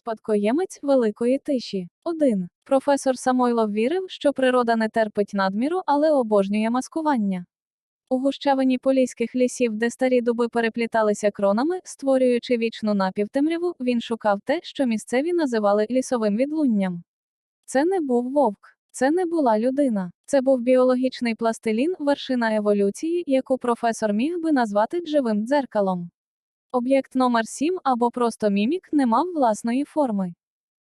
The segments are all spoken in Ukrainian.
Спадкоємець великої тиші. 1. Професор Самойлов вірив, що природа не терпить надміру, але обожнює маскування. У гущавині поліських лісів, де старі дуби перепліталися кронами, створюючи вічну напівтемряву, він шукав те, що місцеві називали лісовим відлунням. Це не був вовк, це не була людина, це був біологічний пластилін, вершина еволюції, яку професор міг би назвати живим дзеркалом. Об'єкт номер 7 або просто мімік не мав власної форми.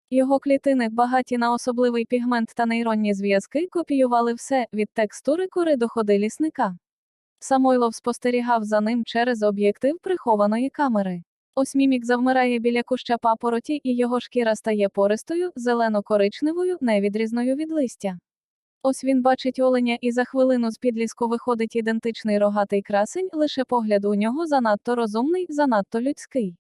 Його клітини, багаті на особливий пігмент та нейронні зв'язки, копіювали все від текстури кори до ходи лісника. Самойлов спостерігав за ним через об'єктив прихованої камери. Ось мімік завмирає біля куща папороті, і його шкіра стає пористою, зелено-коричневою, невідрізною від листя. Ось він бачить оленя, і за хвилину з підліску виходить ідентичний рогатий красень, лише погляд у нього занадто розумний, занадто людський.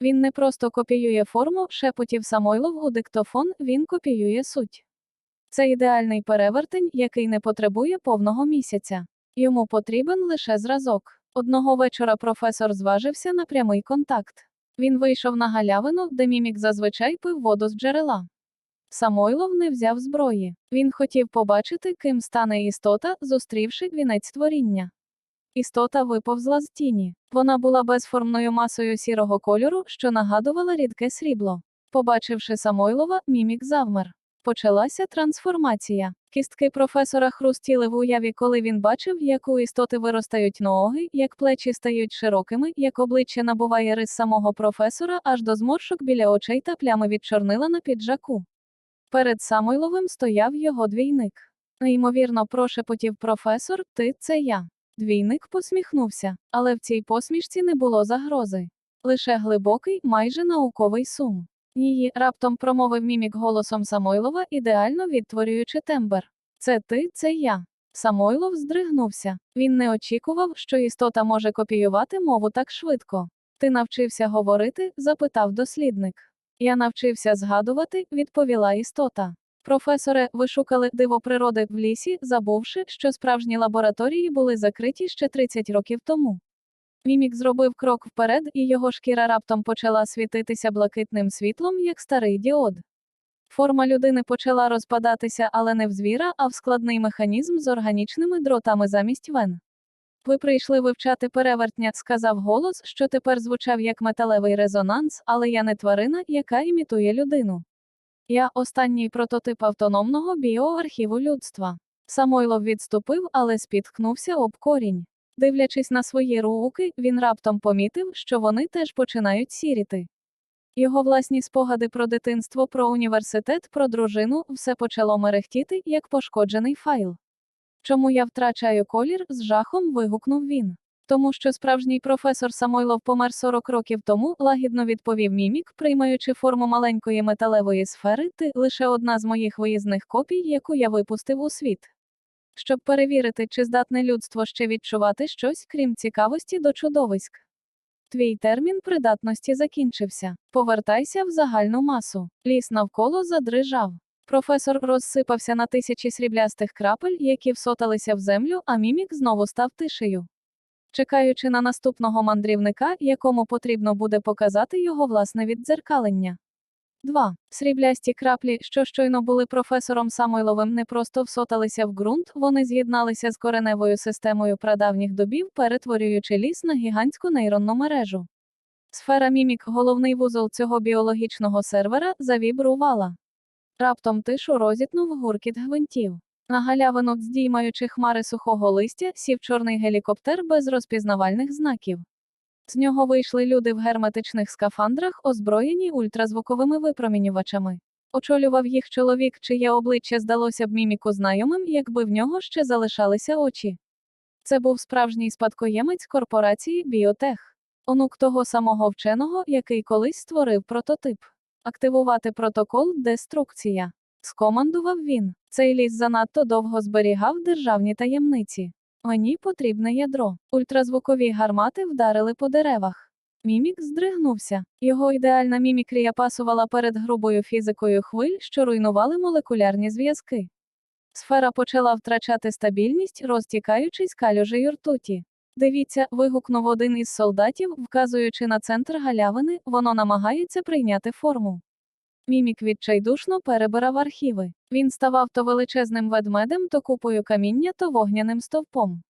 Він не просто копіює форму, шепотів Самойлов у диктофон, він копіює суть. Це ідеальний перевертень, який не потребує повного місяця. Йому потрібен лише зразок. Одного вечора професор зважився на прямий контакт. Він вийшов на галявину, де мімік зазвичай пив воду з джерела. Самойлов не взяв зброї. Він хотів побачити, ким стане істота, зустрівши вінець творіння. Істота виповзла з тіні. Вона була безформною масою сірого кольору, що нагадувала рідке срібло. Побачивши Самойлова, мімік завмер. Почалася трансформація. Кістки професора хрустіли в уяві, коли він бачив, як у істоти виростають ноги, як плечі стають широкими, як обличчя набуває рис самого професора аж до зморшок біля очей та плями від чорнила на піджаку. Перед Самойловим стояв його двійник. Неймовірно прошепотів професор, ти це я. Двійник посміхнувся, але в цій посмішці не було загрози. Лише глибокий, майже науковий сум. Її раптом промовив мімік голосом Самойлова, ідеально відтворюючи тембр. Це ти, це я. Самойлов здригнувся. Він не очікував, що істота може копіювати мову так швидко. Ти навчився говорити? запитав дослідник. Я навчився згадувати, відповіла істота. Професоре, ви шукали диво природи в лісі, забувши, що справжні лабораторії були закриті ще 30 років тому. Мімік зробив крок вперед, і його шкіра раптом почала світитися блакитним світлом, як старий діод. Форма людини почала розпадатися, але не в звіра, а в складний механізм з органічними дротами замість вен. Ви прийшли вивчати перевертня, сказав голос, що тепер звучав як металевий резонанс, але я не тварина, яка імітує людину. Я останній прототип автономного біоархіву людства. Самойлов відступив, але спіткнувся об корінь. Дивлячись на свої руки, він раптом помітив, що вони теж починають сіріти. Його власні спогади про дитинство, про університет, про дружину, все почало мерехтіти, як пошкоджений файл. Чому я втрачаю колір? з жахом вигукнув він. Тому що справжній професор Самойлов помер 40 років тому, лагідно відповів мімік, приймаючи форму маленької металевої сфери, ти лише одна з моїх виїзних копій, яку я випустив у світ. Щоб перевірити, чи здатне людство ще відчувати щось, крім цікавості до чудовиськ. Твій термін придатності закінчився. Повертайся в загальну масу. Ліс навколо задрижав. Професор розсипався на тисячі сріблястих крапель, які всоталися в землю, а мімік знову став тишею. Чекаючи на наступного мандрівника, якому потрібно буде показати його власне віддзеркалення. 2. Сріблясті краплі, що щойно були професором Самойловим, не просто всоталися в ґрунт, вони з'єдналися з кореневою системою прадавніх добів, перетворюючи ліс на гігантську нейронну мережу. Сфера мімік, головний вузол цього біологічного сервера, завібрувала. Раптом тишу розітнув гуркіт гвинтів. На галявину, здіймаючи хмари сухого листя, сів чорний гелікоптер без розпізнавальних знаків. З нього вийшли люди в герметичних скафандрах, озброєні ультразвуковими випромінювачами. Очолював їх чоловік, чиє обличчя здалося б міміку знайомим, якби в нього ще залишалися очі. Це був справжній спадкоємець корпорації Біотех, онук того самого вченого, який колись створив прототип. Активувати протокол деструкція. Скомандував він. Цей ліс занадто довго зберігав державні таємниці. Мені потрібне ядро. Ультразвукові гармати вдарили по деревах. Мімік здригнувся. Його ідеальна мімікрія пасувала перед грубою фізикою хвиль, що руйнували молекулярні зв'язки. Сфера почала втрачати стабільність, розтікаючись калюжею ртуті. Дивіться, вигукнув один із солдатів, вказуючи на центр галявини, воно намагається прийняти форму. Мімік відчайдушно перебирав архіви. Він ставав то величезним ведмедем, то купою каміння, то вогняним стовпом.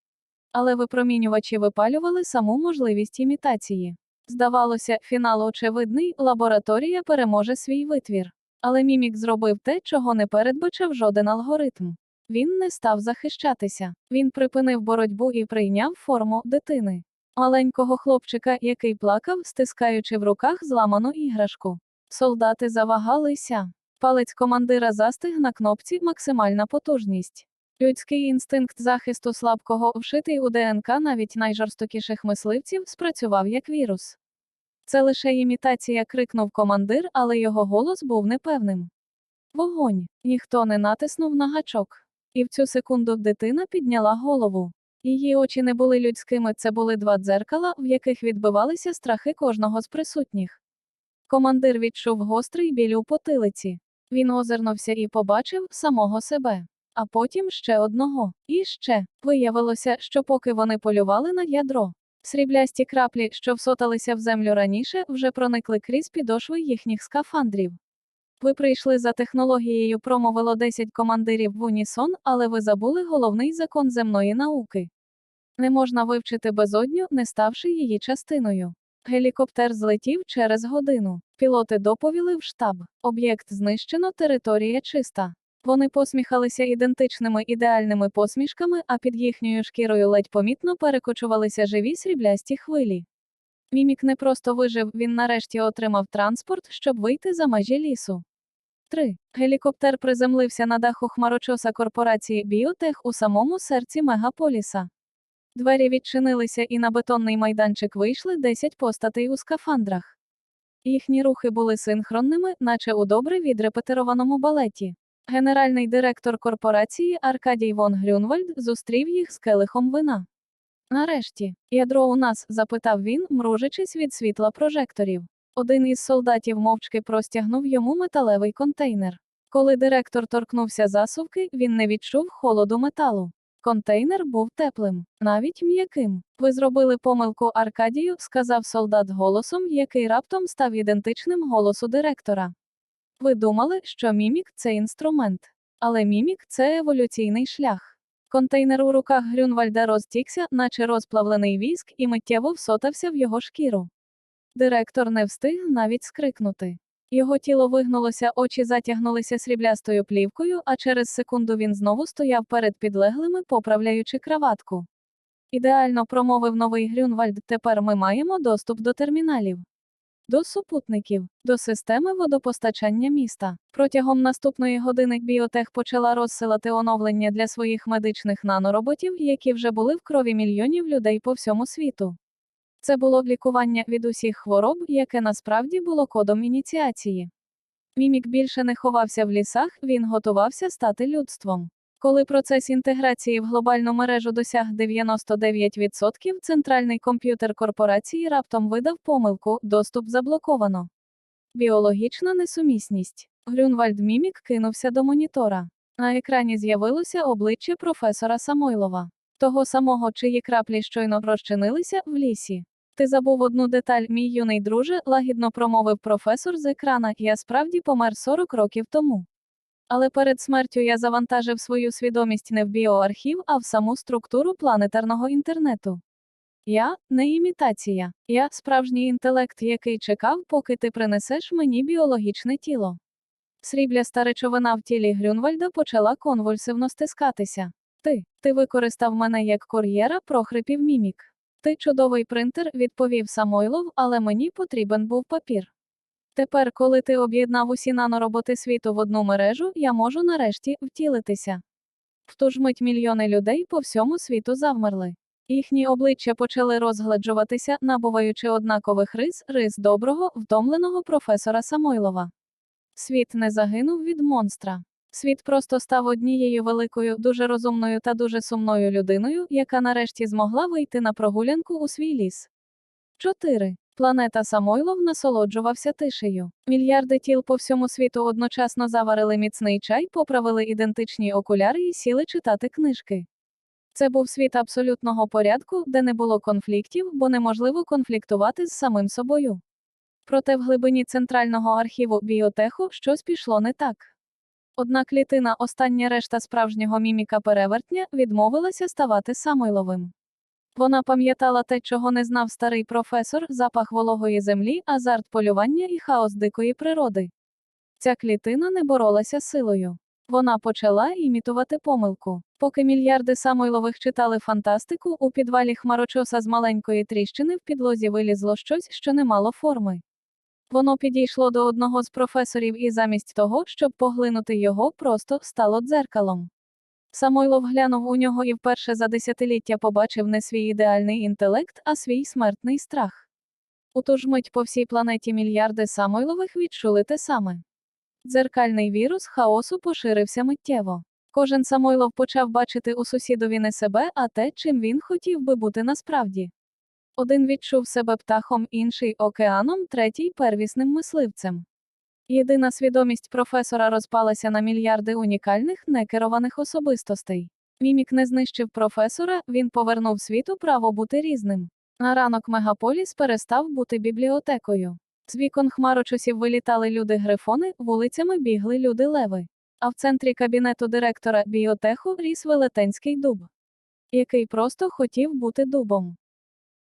Але випромінювачі випалювали саму можливість імітації. Здавалося, фінал очевидний, лабораторія переможе свій витвір. Але мімік зробив те, чого не передбачив жоден алгоритм. Він не став захищатися. Він припинив боротьбу і прийняв форму дитини. Маленького хлопчика, який плакав, стискаючи в руках зламану іграшку. Солдати завагалися. Палець командира застиг на кнопці максимальна потужність. Людський інстинкт захисту слабкого, вшитий у ДНК навіть найжорстокіших мисливців, спрацював як вірус. Це лише імітація, крикнув командир, але його голос був непевним. Вогонь. Ніхто не натиснув на гачок. І в цю секунду дитина підняла голову. Її очі не були людськими, це були два дзеркала, в яких відбивалися страхи кожного з присутніх. Командир відчув гострий біль у потилиці. Він озирнувся і побачив самого себе. А потім ще одного. І ще. Виявилося, що поки вони полювали на ядро, сріблясті краплі, що всоталися в землю раніше, вже проникли крізь підошви їхніх скафандрів. Ви прийшли за технологією, промовило 10 командирів в унісон, але ви забули головний закон земної науки. Не можна вивчити безодню, не ставши її частиною. Гелікоптер злетів через годину. Пілоти доповіли в штаб. Об'єкт знищено, територія чиста. Вони посміхалися ідентичними ідеальними посмішками, а під їхньою шкірою ледь помітно перекочувалися живі сріблясті хвилі. Мімік не просто вижив, він нарешті отримав транспорт, щоб вийти за межі лісу. 3. Гелікоптер приземлився на даху хмарочоса корпорації Біотех у самому серці мегаполіса. Двері відчинилися і на бетонний майданчик вийшли 10 постатей у скафандрах. Їхні рухи були синхронними, наче у добре відрепетированому балеті. Генеральний директор корпорації Аркадій Вон Грюнвальд зустрів їх з келихом вина. Нарешті, ядро у нас? запитав він, мружачись від світла прожекторів. Один із солдатів мовчки простягнув йому металевий контейнер. Коли директор торкнувся засувки, він не відчув холоду металу. Контейнер був теплим, навіть м'яким. Ви зробили помилку Аркадію, сказав солдат голосом, який раптом став ідентичним голосу директора. Ви думали, що мімік це інструмент. Але мімік це еволюційний шлях. Контейнер у руках Грюнвальда розтікся, наче розплавлений віск, і миттєво всотався в його шкіру. Директор не встиг навіть скрикнути. Його тіло вигнулося, очі затягнулися сріблястою плівкою, а через секунду він знову стояв перед підлеглими, поправляючи краватку. Ідеально промовив новий Грюнвальд, тепер ми маємо доступ до терміналів. До супутників, до системи водопостачання міста. Протягом наступної години біотех почала розсилати оновлення для своїх медичних нанороботів, які вже були в крові мільйонів людей по всьому світу. Це було лікування від усіх хвороб, яке насправді було кодом ініціації. Мімік більше не ховався в лісах, він готувався стати людством. Коли процес інтеграції в глобальну мережу досяг 99%, центральний комп'ютер корпорації раптом видав помилку, доступ заблоковано. Біологічна несумісність. Грюнвальд Мімік кинувся до монітора. На екрані з'явилося обличчя професора Самойлова. Того самого, чиї краплі щойно розчинилися в лісі. Ти забув одну деталь, мій юний друже, лагідно промовив професор з екрана, я справді помер 40 років тому. Але перед смертю я завантажив свою свідомість не в біоархів, а в саму структуру планетарного інтернету. Я не імітація, я справжній інтелект, який чекав, поки ти принесеш мені біологічне тіло. Срібляста речовина в тілі Грюнвальда почала конвульсивно стискатися. Ти, ти використав мене як кур'єра, прохрипів мімік. Ти чудовий принтер, відповів Самойлов, але мені потрібен був папір. Тепер, коли ти об'єднав усі нанороботи світу в одну мережу, я можу нарешті втілитися. В ту ж мить мільйони людей по всьому світу завмерли. Їхні обличчя почали розгладжуватися, набуваючи однакових рис, рис доброго, втомленого професора Самойлова. Світ не загинув від монстра. Світ просто став однією великою, дуже розумною та дуже сумною людиною, яка нарешті змогла вийти на прогулянку у свій ліс. 4. Планета Самойлов насолоджувався тишею. Мільярди тіл по всьому світу одночасно заварили міцний чай, поправили ідентичні окуляри і сіли читати книжки. Це був світ абсолютного порядку, де не було конфліктів, бо неможливо конфліктувати з самим собою. Проте в глибині центрального архіву біотеху щось пішло не так. Одна клітина, остання решта справжнього міміка перевертня, відмовилася ставати Самойловим. Вона пам'ятала те, чого не знав старий професор, запах вологої землі, азарт полювання і хаос дикої природи. Ця клітина не боролася силою. Вона почала імітувати помилку. Поки мільярди Самойлових читали фантастику, у підвалі хмарочоса з маленької тріщини в підлозі вилізло щось, що не мало форми. Воно підійшло до одного з професорів і замість того, щоб поглинути його, просто стало дзеркалом. Самойлов глянув у нього і вперше за десятиліття побачив не свій ідеальний інтелект, а свій смертний страх. У ту ж мить по всій планеті мільярди Самойлових відчули те саме. Дзеркальний вірус хаосу поширився миттєво. Кожен Самойлов почав бачити у сусідові не себе, а те, чим він хотів би бути насправді. Один відчув себе птахом, інший океаном, третій первісним мисливцем. Єдина свідомість професора розпалася на мільярди унікальних, некерованих особистостей. Мімік не знищив професора, він повернув світу право бути різним. На ранок мегаполіс перестав бути бібліотекою. З вікон хмарочосів вилітали люди-грифони, вулицями бігли люди-леви. А в центрі кабінету директора біотеху ріс велетенський дуб, який просто хотів бути дубом.